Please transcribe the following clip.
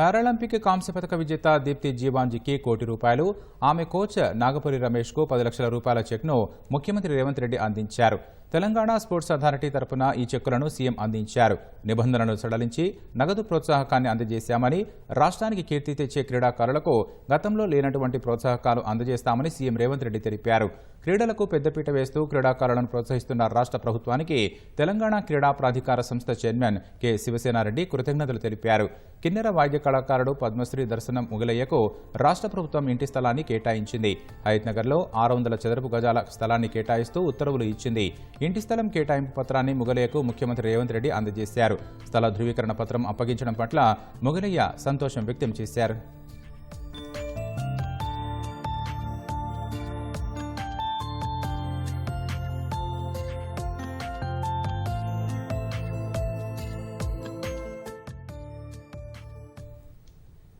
Paralympic కాంస్య పథక విజేత దీప్తి జీవాంజీకి కోటి రూపాయలు. ఆమె కోచ్ నాగపురి రమేష్కు పది లక్షల రూపాయల చెక్ను ముఖ్యమంత్రి రేవంత్ రెడ్డి అందించారు. తెలంగాణ స్పోర్ట్స్ అథారిటీ తరపున ఈ చెక్కులను సీఎం అందించారు. నిబంధనలను సడలించి నగదు ప్రోత్సాహకాన్ని అందజేశామని రాష్ట్రానికి కీర్తి తెచ్చే క్రీడాకారులకు గతంలో లేనటువంటి ప్రోత్సాహకాలు అందజేస్తామని సీఎం రేవంత్ రెడ్డి తెలిపారు. క్రీడలకు పెద్దపీట వేస్తూ క్రీడాకారులను ప్రోత్సహిస్తున్న రాష్ట్ర ప్రభుత్వానికి తెలంగాణ క్రీడా ప్రాధికార సంస్థ చైర్మన్ కె శివసేనారెడ్డి కృతజ్ఞతలు తెలిపారు. కిన్నెర వాద్య కళాకారుడు పద్మశ్రీ దర్శనం ముగలయ్యకు రాష్ట్ర ప్రభుత్వం ఇంటి స్థలాన్ని కేటాయించింది. హయత్నగర్లో ఆరు వందల చదరపు గజాల స్థలాన్ని కేటాయిస్తూ ఉత్తర్వులు ఇచ్చింది. ఇంటి స్థలం కేటాయింపు పత్రాన్ని ముగలయ్యకు ముఖ్యమంత్రి రేవంత్ రెడ్డి అందజేశారు. స్థల ధృవీకరణ పత్రం అప్పగించడం పట్ల ముగలయ్య సంతోషం వ్యక్తం చేశారు.